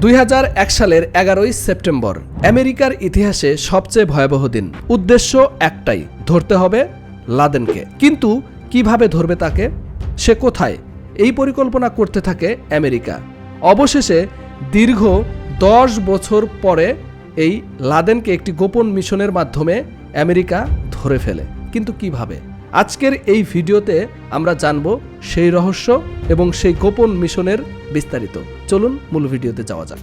দুই হাজার এক সালের এগারোই সেপ্টেম্বর, আমেরিকার ইতিহাসে সবচেয়ে ভয়াবহ দিন। উদ্দেশ্য একটাই, ধরতে হবে লাদেনকে। কিন্তু কীভাবে ধরবে তাকে? সে কোথায়? এই পরিকল্পনা করতে থাকে আমেরিকা। অবশেষে দীর্ঘ দশ বছর পরে এই লাদেনকে একটি গোপন মিশনের মাধ্যমে আমেরিকা ধরে ফেলে। কিন্তু কীভাবে? আজকের এই ভিডিওতে আমরা জানব সেই রহস্য এবং সেই গোপন মিশনের বিস্তারিত। চলুন মূল ভিডিওতে যাওয়া যাক।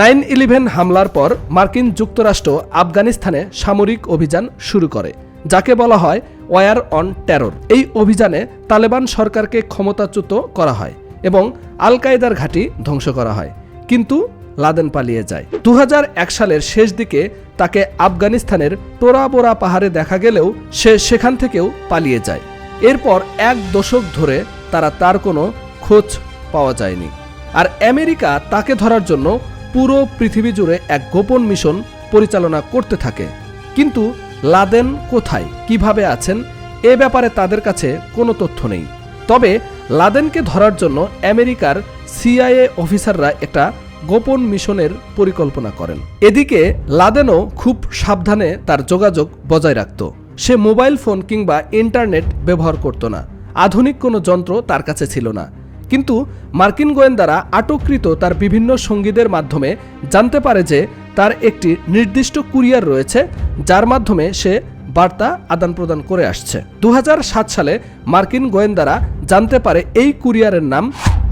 নাইন ইলেভেন হামলার পর মার্কিন যুক্তরাষ্ট্র আফগানিস্তানে সামরিক অভিযান শুরু করে, যাকে বলা হয় ওয়ার অন টেরর। এই অভিযানে তালেবান সরকারকে ক্ষমতাচ্যুত করা হয় এবং আল কায়দার ঘাঁটি ধ্বংস করা হয়। কিন্তু লাদেন পালিয়ে যায়। দু হাজার এক সালের শেষ দিকে তাকে আফগানিস্তানের টোরাবোরা পাহাড়ে দেখা গেলেও সে সেখান থেকেও পালিয়ে যায়। এরপর এক দশক ধরে তারা তার কোনো খোঁজ পাওয়া যায়নি। আর আমেরিকা তাকে ধরার জন্য পুরো পৃথিবী জুড়ে এক গোপন মিশন পরিচালনা করতে থাকে। কিন্তু লাদেন কোথায়, কীভাবে আছেন, এ ব্যাপারে তাদের কাছে কোনো তথ্য নেই। তবে লাদেনকে ধরার জন্য আমেরিকার সিআইএ অফিসাররা একটা গোপন মিশনের পরিকল্পনা করেন। এদিকে লাদেনও খুব সাবধানে তার যোগাযোগ বজায় রাখত। সে মোবাইল ফোন কিংবা ইন্টারনেট ব্যবহার করত না। আধুনিক কোনো যন্ত্র তার কাছে ছিল না। কিন্তু মার্কিন গোয়েন্দারা আটককৃত তার বিভিন্ন সঙ্গীদের মাধ্যমে জানতে পারে যে তার একটি নির্দিষ্ট কুরিয়ার রয়েছে, যার মাধ্যমে সে বার্তা আদান প্রদান করে আসছে। দু হাজার সাত সালে মার্কিন গোয়েন্দারা জানতে পারে এই কুরিয়ারের নাম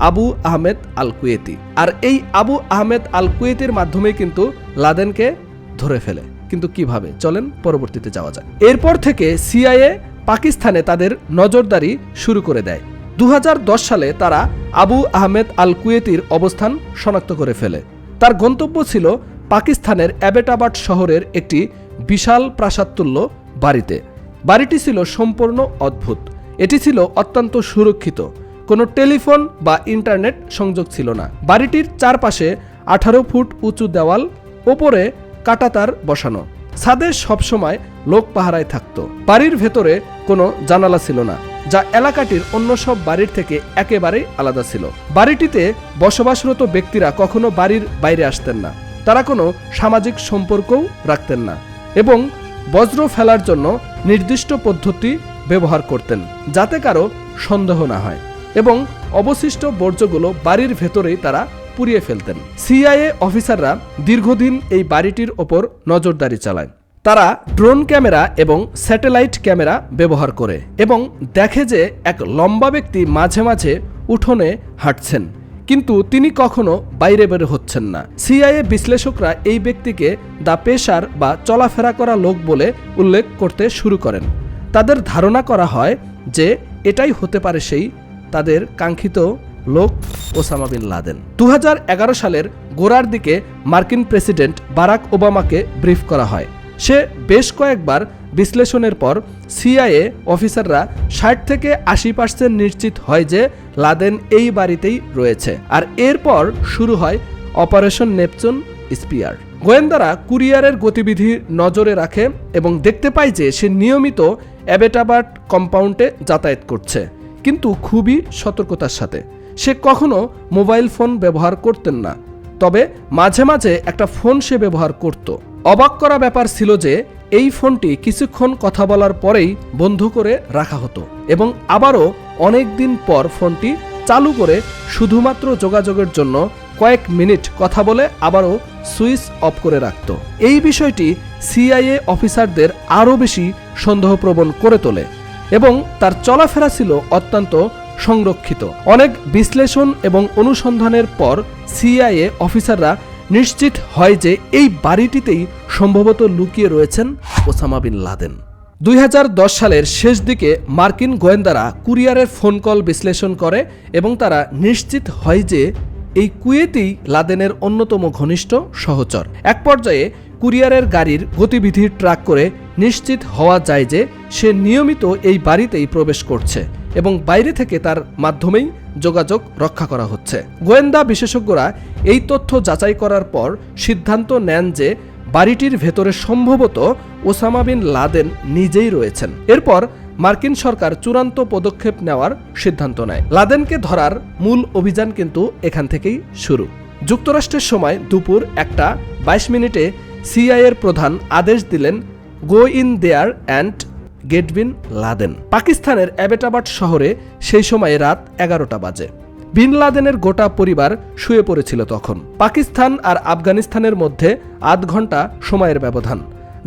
আবু আহমেদ আল কুয়েতি আর এই আবু আহমেদ আল কুয়েতির মাধ্যমে কিন্তু লাদেনকে ধরে ফেলে। কিন্তু কীভাবে? চলেন পরবর্তীতে যাওয়া যায় এরপর থেকে সিআইএ পাকিস্তানে তাদের নজরদারি শুরু করে দেয়। দু হাজার দশ সালে তারা আবু আহমেদ আল কুয়েতির অবস্থান শনাক্ত করে ফেলে। তার গন্তব্য ছিল পাকিস্তানের অ্যাবেটাবাদ শহরের একটি বিশাল প্রাসাদতুল্য বাড়িতে। বাড়িটি ছিল সম্পূর্ণ অদ্ভুত। এটি ছিল অত্যন্ত সুরক্ষিত। কোনো টেলিফোন বা ইন্টারনেট সংযোগ ছিল না। বাড়িটির চারপাশে আঠারো ফুট উঁচু দেওয়াল, ওপরে কাটাতার বসানো। ছাদে সবসময় লোক পাহারায় থাকতো। বাড়ির ভেতরে কোনো জানালা ছিল না, যা এলাকাটির অন্য সব বাড়ির থেকে একেবারেই আলাদা ছিল। বাড়িটিতে বসবাসরত ব্যক্তিরা কখনো বাড়ির বাইরে আসতেন না। তারা কোনো সামাজিক সম্পর্কও রাখতেন না। এবং বজ্র ফেলার জন্য নির্দিষ্ট পদ্ধতি ব্যবহার করতেন, যাতে কারও সন্দেহ না হয় এবং অবশিষ্ট বর্জ্যগুলো বাড়ির ভেতরেই তারা পুড়িয়ে ফেলতেন। সিআইএ অফিসাররা দীর্ঘদিন এই বাড়িটির ওপর নজরদারি চালায়। তারা ড্রোন ক্যামেরা এবং স্যাটেলাইট ক্যামেরা ব্যবহার করে এবং দেখে যে এক লম্বা ব্যক্তি মাঝে মাঝে উঠোনে হাঁটছেন। কিন্তু তিনি কখনো বাইরে বের হচ্ছেন না। সিআইএ বিশ্লেষকরা এই ব্যক্তিকে দা পেশার বা চলাফেরা করা লোক বলে উল্লেখ করতে শুরু করেন। তাদের ধারণা করা হয় যে এটাই হতে পারে সেই তাদের কাঙ্ক্ষিত লোক ওসামা বিন লাদেন। দু হাজার এগারো সালের গোড়ার দিকে মার্কিন প্রেসিডেন্ট বারাক ওবামাকে ব্রিফ করা হয়। সে বেশ কয়েকবার বিশ্লেষণের পর সিআইএ অফিসাররা ষাট থেকে আশি পার্সেন্ট নিশ্চিত হয় যে লাদেন এই বাড়িতেই রয়েছে। আর এরপর শুরু হয় অপারেশন নেপচুন স্পিয়ার। গোয়েন্দারা কুরিয়ারের গতিবিধি নজরে রাখে এবং দেখতে পায় যে সে নিয়মিত অ্যাবেটাবার্ট কম্পাউন্ডে যাতায়াত করছে, কিন্তু খুবই সতর্কতার সাথে। সে কখনো মোবাইল ফোন ব্যবহার করতেন না, তবে মাঝে মাঝে একটা ফোন সে ব্যবহার করত। অবাক করা ব্যাপার ছিল যে এই ফোনটি কিছুক্ষণ কথা বলার পরেই বন্ধ করে রাখা হতো এবং আবারও অনেক দিন পর ফোনটি চালু করে শুধুমাত্র যোগাযোগের জন্য কয়েক মিনিট কথা বলে আবারও সুইচ অফ করে রাখত। এই বিষয়টি সিআইএ অফিসারদের আরও বেশি সন্দেহপ্রবণ করে তোলে এবং তার চলাফেরা ছিল অত্যন্ত সংরক্ষিত। অনেক বিশ্লেষণ এবং অনুসন্ধানের পর সিআইএ অফিসাররা নিশ্চিত হয় যে এই বাড়িটিতেই সম্ভবত লুকিয়ে রয়েছেন ওসামা বিন লাদেন। দুই হাজার দশ সালের শেষ দিকে মার্কিন গোয়েন্দারা কুরিয়ারের ফোন কল বিশ্লেষণ করে এবং তারা নিশ্চিত হয় যে এই কুয়েতেই লাদেনের অন্যতম ঘনিষ্ঠ সহচর। এক পর্যায়ে কুরিয়ারের গাড়ির গতিবিধি ট্র্যাক করে নিশ্চিত হওয়া যায় যে সে নিয়মিত এই বাড়িতেই প্রবেশ করছে। এবং বাইরে থেকে তার মাধ্যমেই যোগাযোগ রক্ষা করা হচ্ছে। গোয়েন্দা বিশেষজ্ঞরা এই তথ্য যাচাই করার পর সিদ্ধান্ত নেন যে বাড়িটির ভেতরে সম্ভবত ওসামা বিন লাদেন নিজেই রয়েছেন। এরপর মার্কিন সরকার চূড়ান্ত পদক্ষেপ নেওয়ার সিদ্ধান্ত নেয়। লাদেনকে ধরার মূল অভিযান কিন্তু এখান থেকেই শুরু। যুক্তরাষ্ট্রের সময় দুপুর একটা বাইশ মিনিটে সিআইয়ের প্রধান আদেশ দিলেন, go in there and get bin, Laden. পাকিস্তানের অ্যাবেটাবাদ শহরে সেই সময় রাত এগারোটা বাজে। বিন লাদেনের গোটা পরিবার শুয়ে পড়েছিল তখন। পাকিস্তান আর আফগানিস্তানের মধ্যে আধ ঘণ্টা সময়ের ব্যবধান।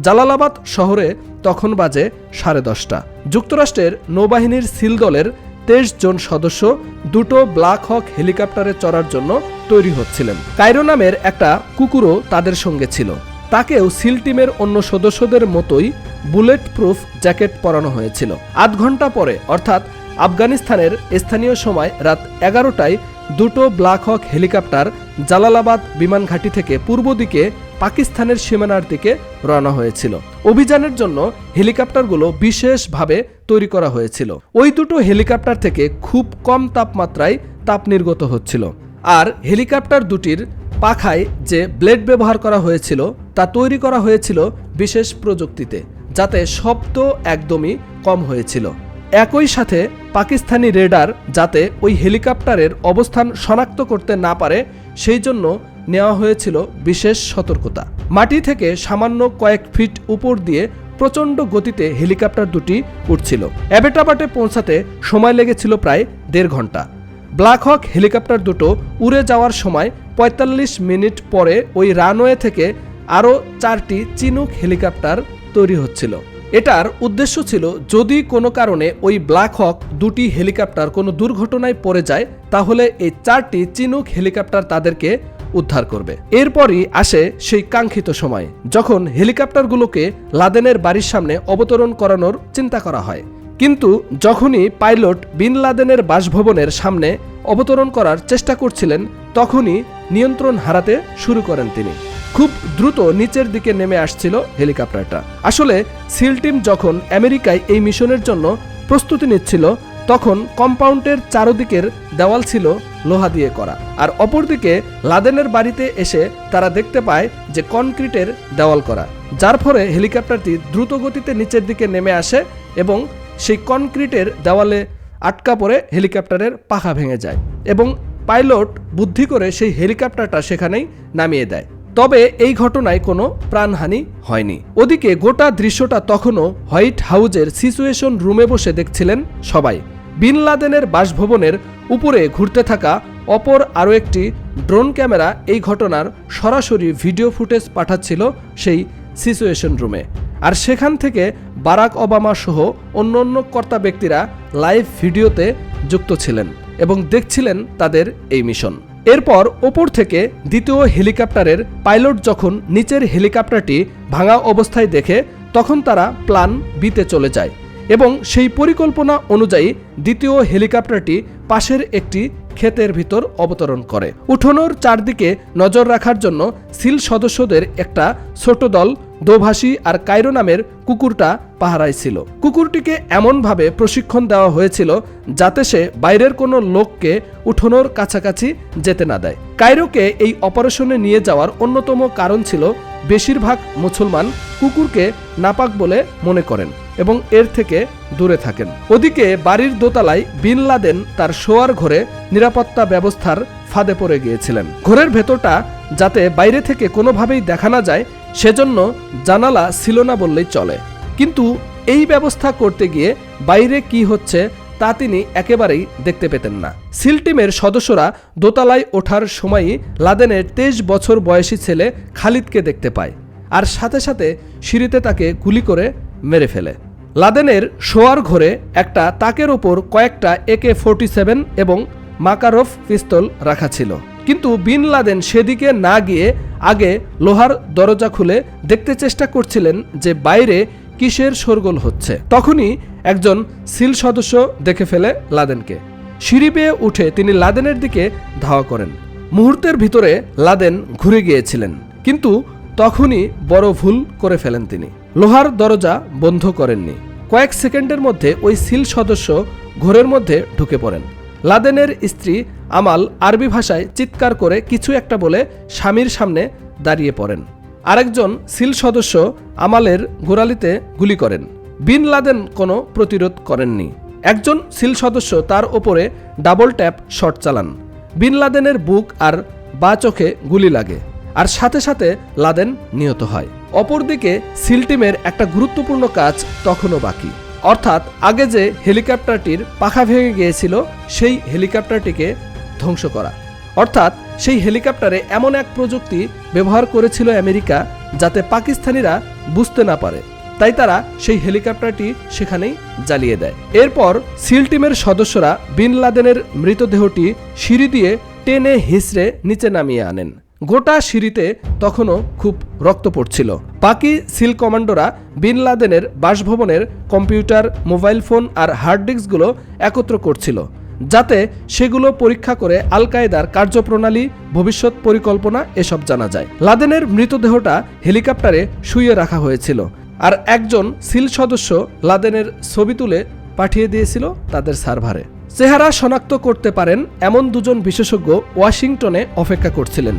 জালালাবাদ শহরে তখন বাজে সাড়ে দশটা। যুক্তরাষ্ট্রের নৌবাহিনীর সিল দলের তেইশ জন সদস্য দুটো ব্ল্যাক হক হেলিকপ্টারে চড়ার জন্য তৈরি হচ্ছিলেন। কাইরো নামের একটা কুকুরও তাদের সঙ্গে ছিল। তাকেও সিল টিমের অন্য সদস্যদের মতোই বুলেট প্রুফ জ্যাকেট পরানো হয়েছিল। আধ ঘণ্টা পরে, অর্থাৎ আফগানিস্তানের স্থানীয় সময় রাত এগারোটায় দুটো ব্ল্যাক হক হেলিকপ্টার জালালাবাদ বিমান ঘাঁটি থেকে পূর্ব দিকে পাকিস্তানের সীমানার দিকে রওনা হয়েছিল। অভিযানের জন্য হেলিকপ্টারগুলো বিশেষভাবে তৈরি করা হয়েছিল। ওই দুটো হেলিকপ্টার থেকে খুব কম তাপমাত্রায় তাপ নির্গত হচ্ছিল। আর হেলিকপ্টার দুটির পাখায় যে ব্লেড ব্যবহার করা হয়েছিল, তা তৈরি করা হয়েছিল বিশেষ প্রযুক্তিতে। যাতে শব্দ একদমই কম হয়েছিল। একই সাথে পাকিস্তানি রেডার যাতে ওই হেলিকপ্টারের অবস্থান শনাক্ত করতে না পারে, সেই জন্য নেওয়া হয়েছিল বিশেষ সতর্কতা। মাটি থেকে সামান্য কয়েক ফিট উপর দিয়ে প্রচণ্ড গতিতে হেলিকপ্টার দুটি উঠছিল। অ্যাবেটাবাটে পৌঁছাতে সময় লেগেছিল প্রায় দেড় ঘণ্টা। ব্ল্যাক হক হেলিকপ্টার দুটো উড়ে যাওয়ার সময় ৪৫ মিনিট পরে ওই রানওয়ে থেকে আরও চারটি চিনুক হেলিকপ্টার তৈরি হচ্ছিল। এটার উদ্দেশ্য ছিল যদি কোনো কারণে ওই ব্ল্যাক হক দুটি হেলিকপ্টার কোনো দুর্ঘটনায় পড়ে যায়, তাহলে এই চারটি চিনুক হেলিকপ্টার তাদেরকে উদ্ধার করবে। এরপরই আসে সেই কাঙ্ক্ষিত সময়, যখন হেলিকপ্টারগুলোকে লাদেনের বাড়ির সামনে অবতরণ করানোর চিন্তা করা হয়। কিন্তু যখনই পাইলট বিন লাদেনের বাসভবনের সামনে অবতরণ করার চেষ্টা করছিলেন, তখনই নিয়ন্ত্রণ হারাতে শুরু করেন তিনি। খুব দ্রুত নিচের দিকে নেমে আসছিল হেলিকপ্টারটা। আসলে, সিল টিম যখন আমেরিকায় এই মিশনের জন্য প্রস্তুতি নিচ্ছিল, তখন কম্পাউন্ডের চারদিকের দেওয়াল ছিল লোহা দিয়ে করা। আর অপরদিকে লাদেনের বাড়িতে এসে তারা দেখতে পায় যে কনক্রিটের দেওয়াল করা। যার ফলে হেলিকপ্টারটি দ্রুত গতিতে নিচের দিকে নেমে আসে এবং সেই কনক্রিটের দেওয়ালে আটকা পড়ে হেলিকপ্টারের পাখা ভেঙে যায় এবং পাইলট বুদ্ধি করে সেই হেলিকপ্টারটা সেখানেই নামিয়ে দেয়। তবে এই ঘটনায় কোনো প্রাণহানি হয়নি। ওদিকে গোটা দৃশ্যটা তখনও হোয়াইট হাউজের সিচুয়েশন রুমে বসে দেখছিলেন সবাই। বিন লাদেনের বাসভবনের উপরে ঘুরতে থাকা অপর আরও একটি ড্রোন ক্যামেরা এই ঘটনার সরাসরি ভিডিও ফুটেজ পাঠাচ্ছিল সেই সিচুয়েশন রুমে। আর সেখান থেকে বারাক ওবামা সহ অন্য অন্য কর্তা ব্যক্তিরা লাইভ ভিডিওতে যুক্ত ছিলেন এবং দেখছিলেন তাদের এই মিশন। এরপর ওপর থেকে দ্বিতীয় হেলিকপ্টারের পাইলট যখন নিচের হেলিকপ্টারটি ভাঙা অবস্থায় দেখে, তখন তারা প্ল্যান বিতে চলে যায় এবং সেই পরিকল্পনা অনুযায়ী দ্বিতীয় হেলিকপ্টারটি পাশের একটি ক্ষেতের ভিতর অবতরণ করে। উঠোনোর চারদিকে নজর রাখার জন্য সিল সদস্যদের একটা ছোট দল দোভাষী আর কায়রো নামের কুকুরটা পাহারায় ছিল। কুকুরটিকে এমনভাবে প্রশিক্ষণ দেওয়া হয়েছিল যাতে সে বাইরের কোনো লোককে উঠোনোর কাছাকাছি যেতে না দেয়। কায়রোকে এই অপারেশনে নিয়ে যাওয়ার অন্যতম কারণ ছিল বেশিরভাগ মুসলমান কুকুরকে নাপাক বলে মনে করেন এবং এর থেকে দূরে থাকেন। ওদিকে বাড়ির দোতলায় বিন লাদেন তার শোয়ার ঘরে নিরাপত্তা ব্যবস্থার ফাঁদে পড়ে গিয়েছিলেন। ঘরের ভেতরটা যাতে বাইরে থেকে কোনোভাবেই দেখা না যায়, সেজন্য জানালা ছিল না বললেই চলে। কিন্তু এই ব্যবস্থা করতে গিয়ে বাইরে কি হচ্ছে তা তিনি একেবারেই দেখতে পেতেন না। সিল টিমের সদস্যরা দোতলায় ওঠার সময়ই লাদেনের তেইশ বছর বয়সী ছেলে খালিদকে দেখতে পায় আর সাথে সাথে সিঁড়িতে তাকে গুলি করে মেরে ফেলে। লাদেনের শোয়ার ঘরে একটা তাকের ওপর কয়েকটা একে ফোরটি সেভেন এবং মাকারফ পিস্তল রাখা ছিল। কিন্তু বিন লাদেন সেদিকে না গিয়ে আগে লোহার দরজা খুলে দেখতে চেষ্টা করছিলেন যে বাইরে কিসের শোরগোল হচ্ছে? তখনই একজন সিল সদস্য দেখে ফেলে লাদেনকে। সিঁড়ি বেয়ে উঠে তিনি লাদেনের দিকে ধাওয়া করেন। মুহূর্তের ভিতরে লাদেন ঘুরে গিয়েছিলেন, কিন্তু তখনই বড় ভুল করে ফেলেন তিনি। লোহার দরজা বন্ধ করেননি। কয়েক সেকেন্ডের মধ্যে ওই সিল সদস্য ঘোরের মধ্যে ঢুকে পড়েন। লাদেনের স্ত্রী আমাল আরবি ভাষায় চিৎকার করে কিছু একটা বলে স্বামীর সামনে দাঁড়িয়ে পড়েন। আরেকজন সিল সদস্য আমালের গোড়ালিতে গুলি করেন। বিন লাদেন কোনো প্রতিরোধ করেননি। একজন সিল সদস্য তার ওপরে ডাবল ট্যাপ শট চালান। বিন লাদেনের বুক আর বা চোখে গুলি লাগে, আর সাথে সাথে লাদেন নিহত হয়। অপরদিকে সিল টিমের একটা গুরুত্বপূর্ণ কাজ তখনও বাকি। অর্থাৎ আগে যে হেলিকপ্টারটির পাখা ভেঙে গিয়েছিল, সেই হেলিকপ্টারটিকে ধ্বংস করা। অর্থাৎ সেই হেলিকপ্টারে এমন এক প্রযুক্তি ব্যবহার করেছিল আমেরিকা যাতে পাকিস্তানিরা বুঝতে না পারে। তাই তারা সেই হেলিকপ্টারটি সেখানেই জ্বালিয়ে দেয়। এরপর সিল টিমের সদস্যরা বিন লাদেনের মৃতদেহটি সিঁড়ি দিয়ে টেনে হিসড়ে নিচে নামিয়ে আনেন। গোটা সিঁড়িতে তখনও খুব রক্ত পড়ছিল। পাকি সিল কমান্ডোরা বিন লাদেনের বাসভবনের কম্পিউটার, মোবাইল ফোন আর হার্ড ডিস্কগুলো একত্র করছিল। যাতে সেগুলো পরীক্ষা করে আল কায়দার কার্যপ্রণালী, ভবিষ্যৎ পরিকল্পনা এসব জানা যায়। লাদেনের মৃতদেহটা হেলিকপ্টারে শুয়ে রাখা হয়েছিল। আর একজন সিল সদস্য লাদেনের ছবি তুলে পাঠিয়ে দিয়েছিল তাদের সার্ভারে। চেহারা শনাক্ত করতে পারেন এমন দুজন বিশেষজ্ঞ ওয়াশিংটনে অপেক্ষা করছিলেন।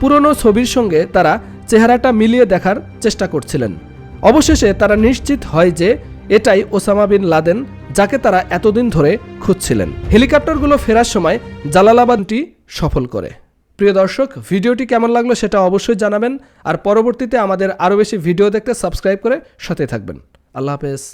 পুরনো ছবির সঙ্গে তারা চেহারাটা মিলিয়ে দেখার চেষ্টা করছিলেন। অবশেষে তারা নিশ্চিত হয় যে এটাই ওসামা বিন লাদেন যাকে তারা এতদিন ধরে খুঁজছিলেন। হেলিকপ্টারগুলো ফেরার সময় জালালাবানটি সফল করে। প্রিয় দর্শক, ভিডিওটি কেমন লাগল সেটা অবশ্যই জানাবেন, আর পরবর্তীতে আমাদের আরও বেশি ভিডিও দেখতে সাবস্ক্রাইব করে সাথে থাকবেন। আল্লাহ হাফেজ।